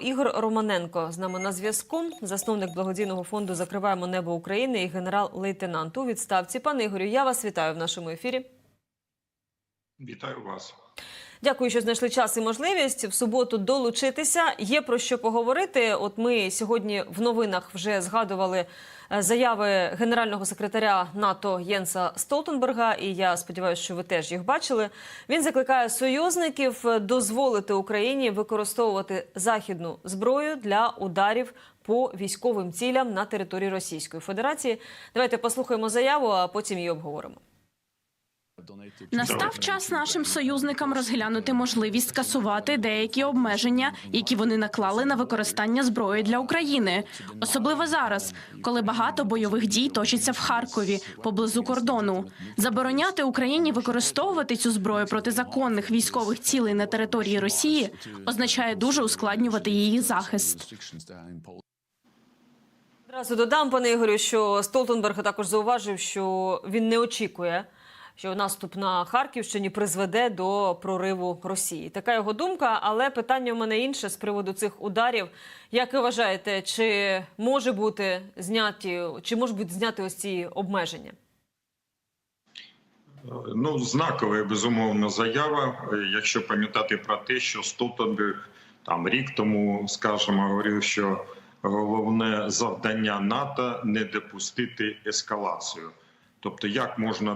Ігор Романенко з нами на зв'язку. Засновник благодійного фонду Закриваємо небо України і генерал-лейтенант у відставці. Пане Ігорю, я вас вітаю в нашому ефірі. Вітаю вас. Дякую, що знайшли час і можливість в суботу долучитися. Є про що поговорити. От ми сьогодні в новинах вже згадували заяви генерального секретаря НАТО Єнса Столтенберга. І я сподіваюся, що ви теж їх бачили. Він закликає союзників дозволити Україні використовувати західну зброю для ударів по військовим цілям на території Російської Федерації. Давайте послухаємо заяву, а потім її обговоримо. Настав час нашим союзникам розглянути можливість скасувати деякі обмеження, які вони наклали на використання зброї для України, особливо зараз, коли багато бойових дій точиться в Харкові поблизу кордону. Забороняти Україні використовувати цю зброю проти законних військових цілей на території Росії означає дуже ускладнювати її захист. Одразу додам, пане Ігорю, що Столтенберг також зауважив, що він не очікує, що наступ на Харківщині призведе до прориву Росії. Така його думка, але питання у мене інше з приводу цих ударів. Як ви вважаєте, чи може бути зняті, чи можуть бути зняті ось ці обмеження? Ну, знакова безумовно заява. Якщо пам'ятати про те, що Столтенберг там рік тому, скажімо, говорив, що головне завдання НАТО не допустити ескалацію. Тобто, як можна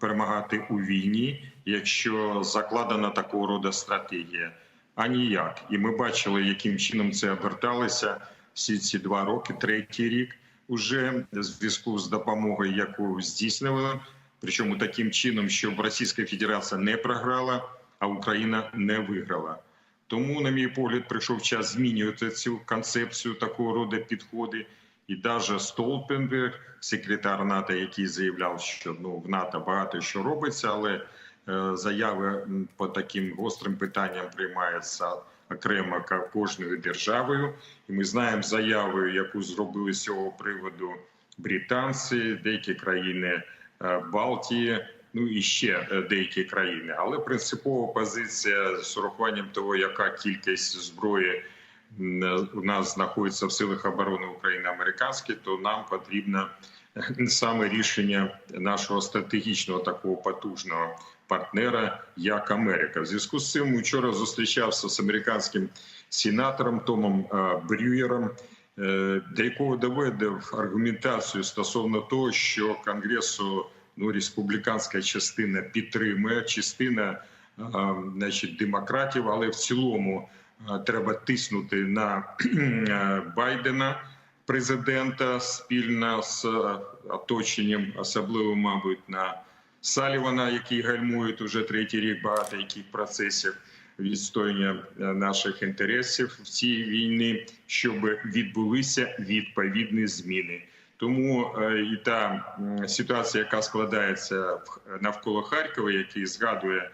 перемагати у війні, якщо закладена такого роду стратегія? А ніяк. І ми бачили, яким чином це оберталося всі ці два роки, третій рік, уже в зв'язку з допомогою, яку здійснили. Причому таким чином, щоб Російська Федерація не програла, а Україна не виграла. Тому, на мій погляд, прийшов час змінювати цю концепцію такого роду підходи. І навіть Столпенберг, секретар НАТО, який заявляв, що ну в НАТО багато що робиться, але е, заяви по таким гострим питанням приймаються окремо кожною державою. І ми знаємо заяву, яку зробили з цього приводу британці, деякі країни е, Балтії. Ну і ще деякі країни, але принципова позиція з урахуванням того, яка кількість зброї у нас знаходиться в силах оборони України американські, то нам потрібно саме рішення нашого стратегічного такого потужного партнера, як Америка. В зв'язку з цим вчора зустрічався з американським сенатором Томом Брюєром, для якого доведив аргументацію стосовно того, що конгресу ну республіканська частина підтримує частина, значить, демократів, але в цілому треба тиснути на Байдена, президента спільно з оточенням, особливо, мабуть, на Салівана, який гальмує уже третій рік багато яких процесів відстояння наших інтересів в цій війні, щоб відбулися відповідні зміни. Тому і та ситуація, яка складається навколо Харкова, який згадує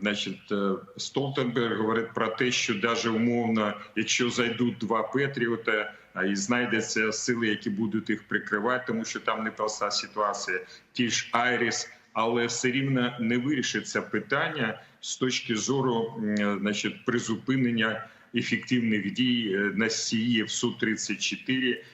значить, Столтенберг, говорить про те, що навіть умовно, якщо зайдуть два Петріота, а і знайдеться сили, які будуть їх прикривати, тому що там непроста ситуація, ті ж Айріс, але все рівно не вирішиться питання з точки зору, значить, призупинення ефективних дій носіїв су 34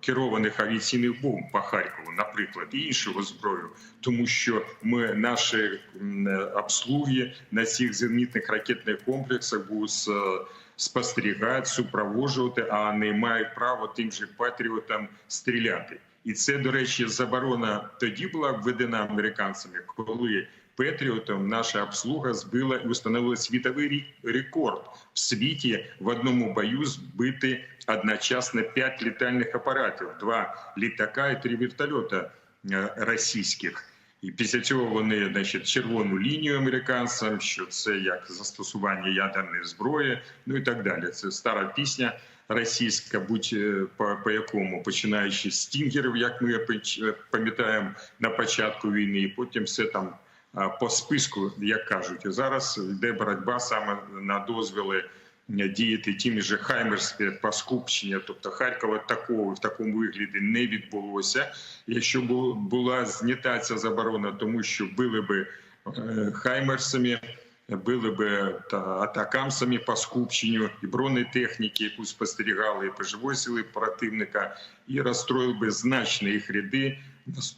керованих авіаційних бомб по Харкову, наприклад, і іншого зброю, тому що ми наші обслуги на цих зенітних ракетних комплексах будуть спостерігати, супроводжувати, а не мають право тим же патріотам стріляти. І це, до речі, заборона тоді була введена американцями, коли Петріотом наша обслуга збила і встановила світовий рекорд в світі в одному бою збити одночасно п'ять літальних апаратів: два літака і три вертольота російських. І після цього вони значить, червону лінію американцям, що це як застосування ядерної зброї, ну і так далі. Це стара пісня російська, будь по, по якому починаючи з стінгерів, як ми пам'ятаємо на початку війни, і потім все там по списку, як кажуть, зараз йде боротьба саме на дозвіли діяти тими же Хаймерські по скупчення, тобто Харкова такого в такому вигляді не відбулося. Якщо була знята ця заборона, тому що били би Хаймерсами били би та атакамсами по скупченню і бронетехніки, яку спостерігали, і поживої сили противника, і розстроїв би значні їх ряди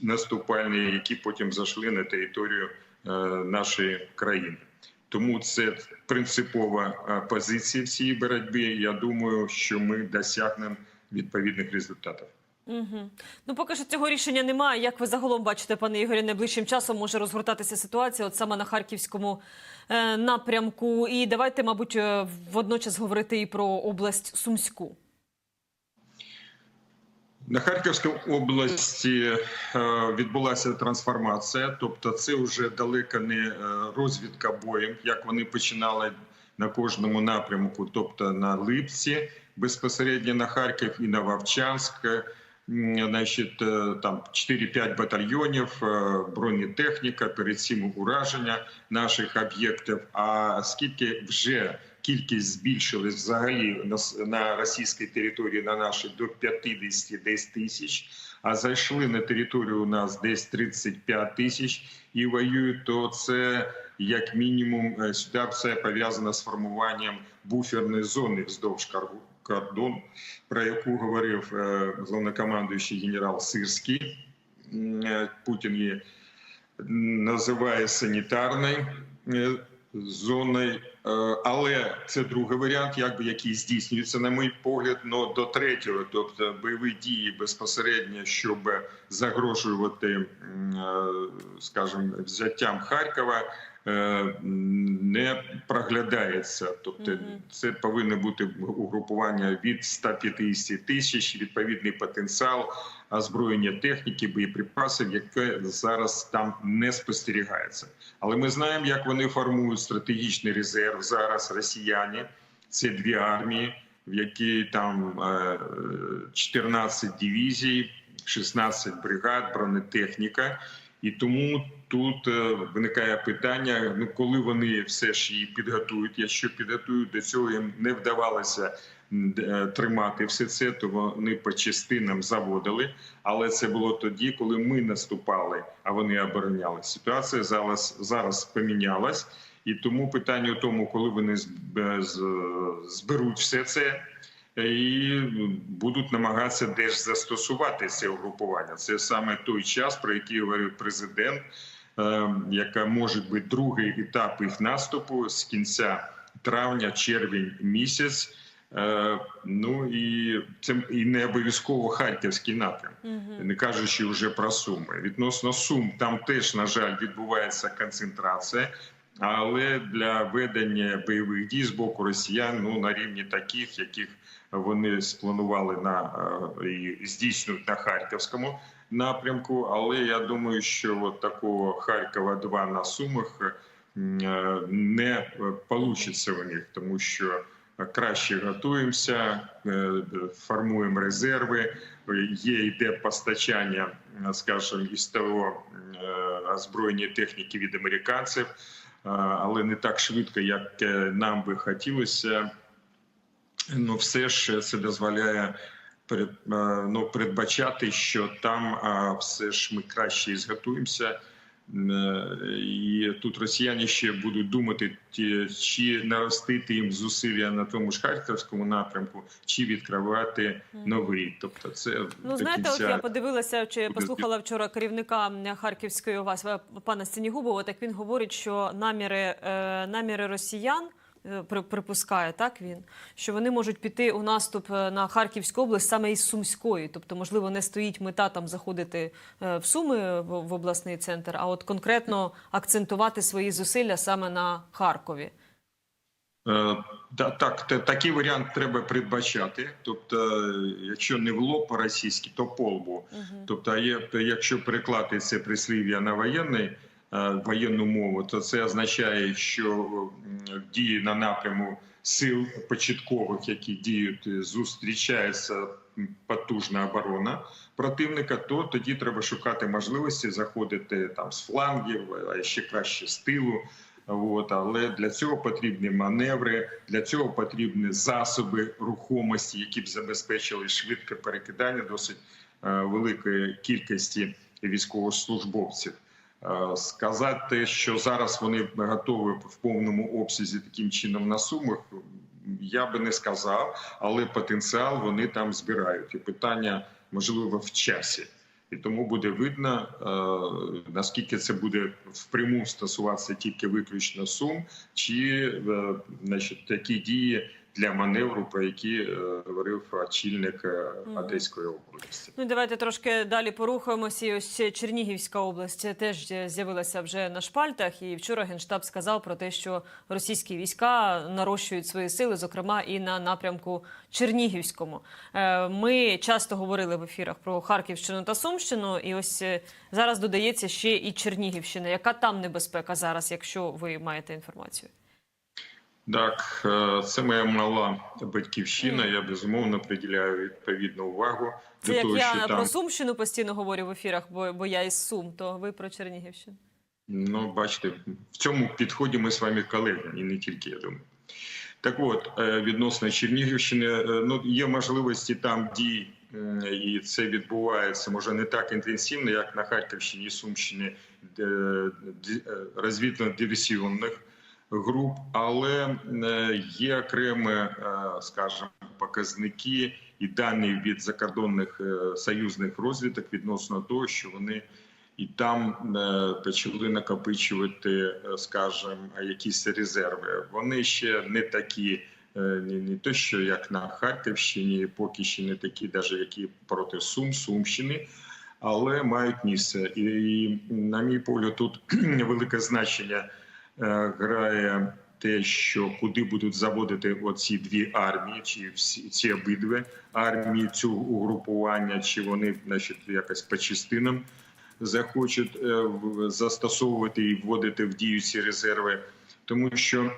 наступальні, які потім зайшли на територію е, нашої країни. Тому це принципова е, позиція в цій боротьбі. Я думаю, що ми досягнемо відповідних результатів. Угу. Ну, поки що цього рішення немає. Як ви загалом бачите, пане Ігорі, найближчим часом може розгортатися ситуація, от саме на харківському е, напрямку. І давайте, мабуть, е, водночас говорити і про область Сумську. На Харківській області е, відбулася трансформація, тобто це вже далеко не е, розвідка боєм, як вони починали на кожному напрямку, тобто на Липці, безпосередньо на Харків і на Вовчанськ. Значить, е, там 4-5 батальйонів, бронетехніка, перед цим ураження наших об'єктів. А скільки вже кількість збільшилась взагалі на, на російській території на нашій до 50 десь тисяч, а зайшли на територію у нас десь 35 тисяч і воюють, то це як мінімум е, ситуація пов'язана з формуванням буферної зони вздовж кордону, про яку говорив е, головнокомандуючий генерал Сирський. Е, Путін її називає санітарною зоною, Е, але це другий варіант, якби який здійснюється, на мій погляд, но до третього, тобто бойові дії безпосередньо, щоб загрожувати, е, скажімо, взяттям Харкова. е, Не проглядається, тобто це повинно бути угрупування від 150 тисяч, відповідний потенціал озброєння техніки, боєприпасів, яке зараз там не спостерігається. Але ми знаємо, як вони формують стратегічний резерв зараз. Росіяни це дві армії, в якій там е, 14 дивізій, 16 бригад, бронетехніка. І тому тут е, виникає питання: ну коли вони все ж її підготують, якщо підготують до цього, їм не вдавалося е, тримати все це, то вони по частинам заводили. Але це було тоді, коли ми наступали, а вони оборонялися. Ситуація зараз зараз помінялась, і тому питання у тому, коли вони зберуть все це. І будуть намагатися десь застосувати це угрупування. Це саме той час, про який говорив президент, е, яка може бути другий етап їх наступу з кінця травня, червень місяць. Е, Ну і це і не обов'язково харківський напрям, не кажучи вже про суми. Відносно сум, там теж на жаль відбувається концентрація. Але для ведення бойових дій з боку росіян ну на рівні таких, яких вони спланували на е, і здійснюють на харківському напрямку. Але я думаю, що от такого Харкова 2 на сумах е, не вийде у них, тому що краще готуємося, е, формуємо резерви. Є йде постачання, е, скажімо, із того е, озброєння техніки від американців, але не так швидко, як нам би хотілося. Ну, все ж це дозволяє ну, передбачати, що там все ж ми краще зготуємося. Е, І тут росіяни ще будуть думати, чи наростити їм зусилля на тому ж харківському напрямку, чи відкривати новий. Тобто, це Ну, знаєте, знаєте, от я подивилася, чи послухала вчора керівника Харківської вас е, пана Сінігубова. Так він говорить, що наміри, е, наміри росіян. Е, при- Припускає так він, що вони можуть піти у наступ е, на Харківську область саме із Сумської. Тобто, можливо, не стоїть мета там заходити е, в Суми в, обласний центр, а от конкретно акцентувати свої зусилля саме на Харкові. Так, такий варіант треба передбачати. Тобто, якщо не в лоб то по лбу. Тобто, а є- то якщо переклати це прислів'я на воєнний, воєнну мову, то це означає, що дії на напряму сил початкових, які діють, е, зустрічається потужна оборона противника, то тоді треба шукати можливості заходити там з флангів, а ще краще з тилу. От, але для цього потрібні маневри, для цього потрібні засоби рухомості, які б забезпечили швидке перекидання досить е, великої кількості військовослужбовців. Е, Сказати, що зараз вони готові в повному обсязі таким чином на сумах, я би не сказав, але потенціал вони там збирають. І питання можливо в часі. І тому буде видно, е, наскільки це буде впряму стосуватися тільки виключно сум, чи е, значить, такі дії для маневру, про які е, говорив очільник е, Одеської області. Ну, давайте трошки далі порухаємося. І ось Чернігівська область теж з'явилася вже на шпальтах. І вчора генштаб сказав про те, що російські війська нарощують свої сили, зокрема і на напрямку Чернігівському. Е, Ми часто говорили в ефірах про Харківщину та Сумщину, і ось е, зараз додається ще і Чернігівщина. Яка там небезпека зараз, якщо ви маєте інформацію? Так, е, це моя мала батьківщина. Я безумовно приділяю відповідну увагу Це до як того, я що там про Сумщину постійно говорю в ефірах, бо, бо я із Сум, то ви про Чернігівщину. Ну, бачите, в цьому підході ми з вами колеги, і не тільки я думаю. Так от, е, відносно Чернігівщини, е, ну є можливості там дій, і це відбувається може не так інтенсивно, як на Харківщині і Сумщині розвідно-диверсійних груп, але е, є окремі, е, скажімо, показники і дані від закордонних е, союзних розвідок відносно того, що вони і там почали накопичувати, скажімо, якісь резерви. Вони ще не такі, не, то, що як на Харківщині, поки ще не такі, навіть які проти Сум, Сумщини. Але мають місце, і на мій погляд, тут велике значення грає те, що куди будуть заводити оці дві армії, чи всі ці обидві армії, цю угрупування, чи вони, значить, якось по частинам захочуть е, застосовувати і вводити в дію ці резерви, тому що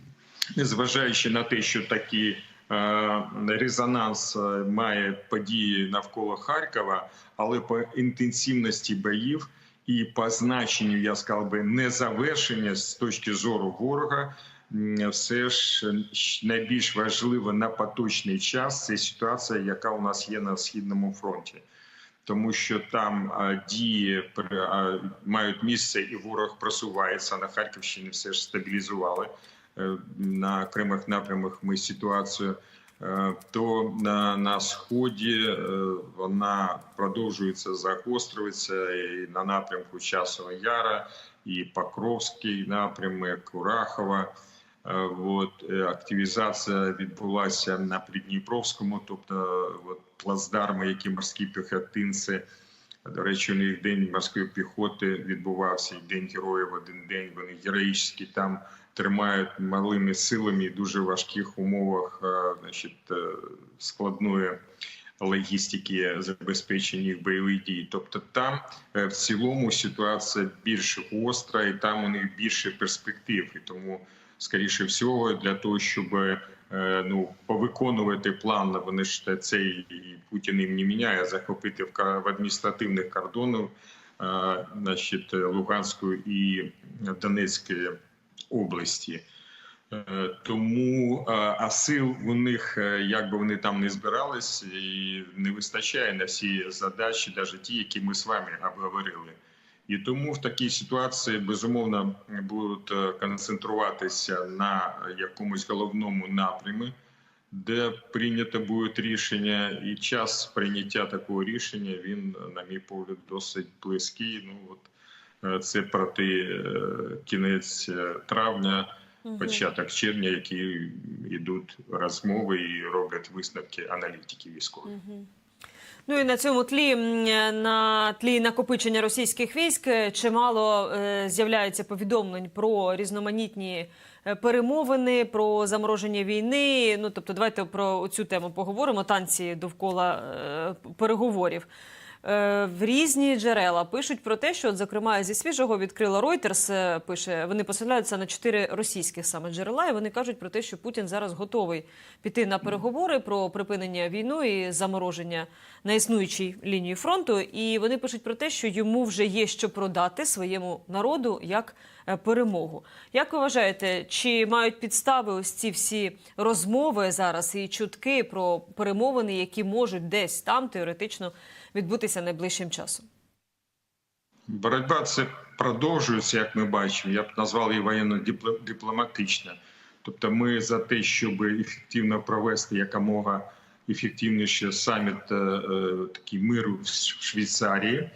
незважаючи на те, що такі е, резонанс е, має події навколо Харкова, але по інтенсивності боїв і по значенню, я сказав би, незавершення з точки зору ворога. Все ж найбільш важливо на поточний час це ситуація, яка у нас є на східному фронті тому що там дії мають місце, і ворог просувається на Харківщині. Все ж стабілізували Е, на окремих напрямах. Ми ситуацію. Е, То на, на сході е, вона продовжується загострюється і на напрямку Часова Яра, і Покровський напрямок, Курахова. Е, От активізація відбулася на Придніпровському, тобто от, плацдарми, які морські піхотинці. До речі, у них день морської піхоти відбувався і день героїв. Один день вони героїчні там тримають малими силами і дуже важких умовах, е, значить, е, складної логістики забезпечення їх бойових дій. Тобто, там е, в цілому ситуація більш гостра, і там у них більше перспектив. І тому, скоріше всього, для того, щоб ну повиконувати план, вони ж цей і Путін їм не міняє, захопити в адміністративних кордонах, значить, Луганської і Донецької області. Е, Тому е, а сил у них, е, як би вони там не збирались, і не вистачає на всі задачі, навіть ті, які ми з вами обговорили. І тому в такій ситуації безумовно будуть концентруватися на якомусь головному напрямі, де прийнято буде рішення, і час прийняття такого рішення він, на мій погляд, досить близький. Ну от це проти е, кінець е, травня початок червня, які йдуть розмови і роблять висновки аналітики військові. Ну і на цьому тлі на тлі накопичення російських військ е, чимало е, з'являється повідомлень про різноманітні е, перемовини, про замороження війни. Ну тобто, давайте про цю тему поговоримо. Танці довкола е, переговорів. Е, В різні джерела пишуть про те, що, от, зокрема, зі свіжого відкрила Reuters, е, пише, вони посилаються на чотири російських саме джерела, і вони кажуть про те, що Путін зараз готовий піти на переговори про припинення війни і замороження на існуючій лінії фронту. І вони пишуть про те, що йому вже є що продати своєму народу як е, перемогу. Як ви вважаєте, чи мають підстави ось ці всі розмови зараз і чутки про перемовини, які можуть десь там теоретично відбутися найближчим часом? Боротьба це продовжується, як ми бачимо. Я б назвав її воєнно-дипломатична. Тобто, ми за те, щоб ефективно провести якомога ефективніше саміт е, е, такий миру в Швейцарії.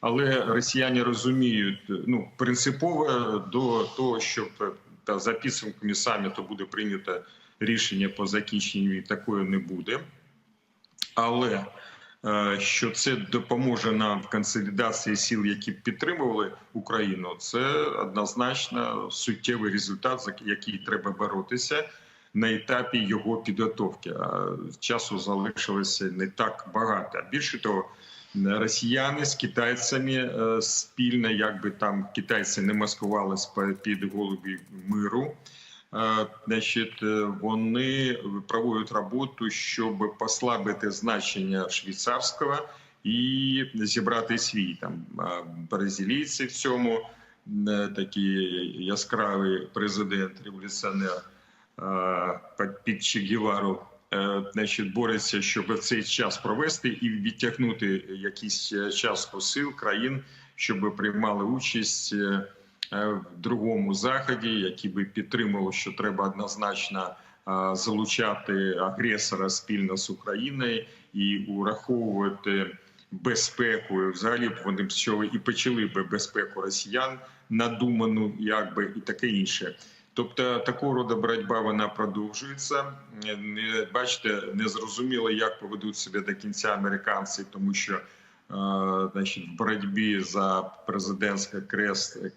Але росіяни розуміють, ну принципово до того, щоб та, за підсумками саміту буде прийнято рішення по закінченню такої не буде. Але що це допоможе нам в консолідації сил, які підтримували Україну, це однозначно суттєвий результат, за який треба боротися на етапі його підготовки. А часу залишилося не так багато. Більше того, росіяни з китайцями е, спільно, якби там китайці не маскувалися під голубі миру. Значить, е, вони проводять роботу, щоб послабити значення швейцарського і зібрати свій там бразилійці в цьому е, такий яскравий президент, революціонер під Че Гевару, е, значить, бореться, щоб в цей час провести і відтягнути якийсь е, частку сил країн, щоб приймали участь. Е, в другому заході, який би підтримував, що треба однозначно е, залучати агресора спільно з Україною і ураховувати безпеку. Взагалі б вони з і почали би безпеку росіян надуману, якби і таке інше. Тобто такого роду боротьба вона продовжується. Не бачите, не зрозуміло, як поведуть себе до кінця американці, тому що значить, в боротьбі за президентське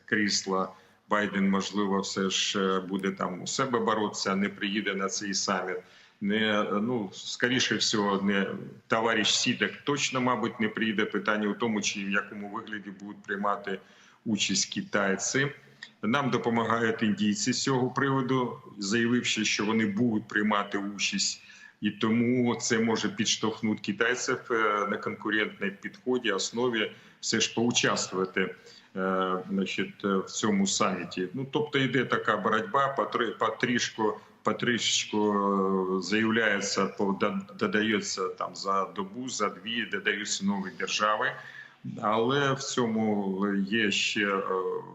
крісло Байден, можливо, все ж е, буде там у себе боротися, не приїде на цей саміт. Не ну скоріше всього, не товариш Сідek точно, мабуть, не приїде. Питання у тому, чи в якому вигляді будуть приймати участь китайці. Нам допомагають індійці з цього приводу, заявивши, що вони будуть приймати участь і тому це може підштовхнути китайців е, на конкурентній підході основі все ж поучаствувати е, значить, в цьому саміті. Ну тобто йде така боротьба, потрішку, е, заявляється, додається там за добу, за дві, додаються нові держави. Але в цьому є ще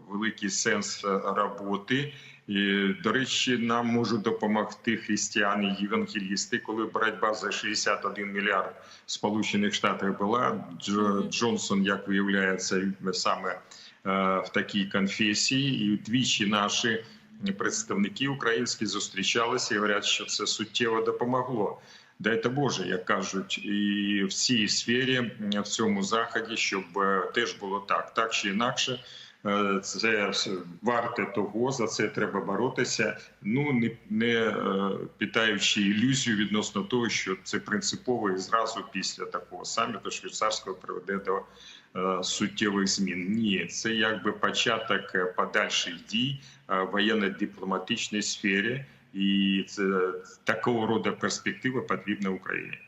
великий сенс роботи. І, до речі, нам можуть допомогти християни євангелісти, коли боротьба за 61 мільярд сполучених штатів була. Дж, Джонсон, як виявляється, саме е, в такій конфесії, і двічі наші представники українські зустрічалися і говорять, що це суттєво допомогло. Дайте Боже, як кажуть, і в цій сфері в цьому заході, щоб теж було так, так чи інакше. Е, це варте того, за це треба боротися. Ну не не питаючи ілюзію відносно того, що це принципово і зразу після такого саміту швейцарського приведе до е, суттєвих змін. Ні, це якби початок подальших дій в воєнно-дипломатичній сфері, і це такого роду перспективи потрібна Україні.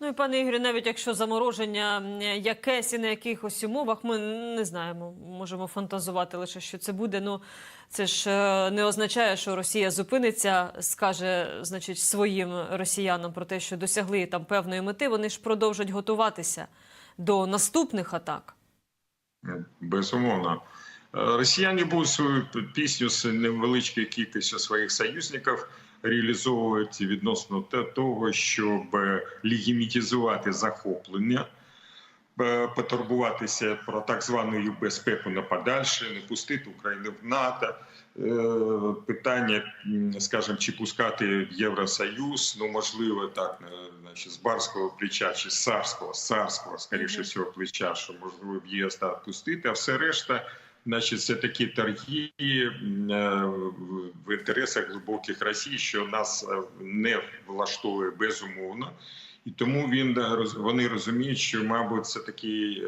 Ну і пане Ігорі, навіть якщо замороження якесь і на якихось умовах, ми не знаємо, можемо фантазувати лише, що це буде. Ну це ж не означає, що Росія зупиниться, скаже, значить, своїм росіянам про те, що досягли там певної мети. Вони ж продовжать готуватися до наступних атак. Безумовно. Росіяни будуть свою пісню з невеличкою кількістю своїх союзників реалізовують відносно того, щоб легімітизувати захоплення, потурбуватися про так звану безпеку на подальше, не пустити Україну в НАТО. Питання, скажімо, чи пускати в Євросоюз, ну можливо, так значить, з барського плеча чи з царського, з царського, скоріше всього, плеча, що можливо в ЄС так пустити, а все решта. Значить, це такі торги в інтересах глибоких Росії, що нас не влаштовує безумовно, і тому він вони розуміють, що мабуть це такий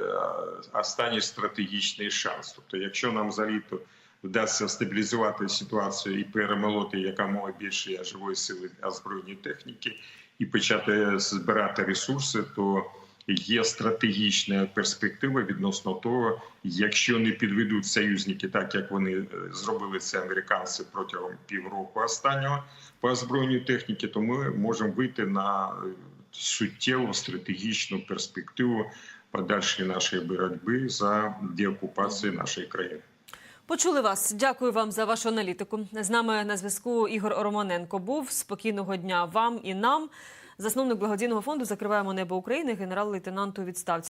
останній стратегічний шанс. Тобто, якщо нам за літо вдасться стабілізувати ситуацію і перемолоти якомога більше живої сили озброєнної техніки, і почати збирати ресурси, то є стратегічна перспектива відносно того, якщо не підведуть союзники, так як вони зробили це американці протягом півроку останнього по озброєнню техніки, то ми можемо вийти на суттєву стратегічну перспективу подальшій нашої боротьби за деокупацію нашої країни. Почули вас. Дякую вам за вашу аналітику. З нами на зв'язку Ігор Романенко був. Спокійного дня вам і нам. Засновник благодійного фонду Закриваємо небо України, генерал-лейтенант у відставці.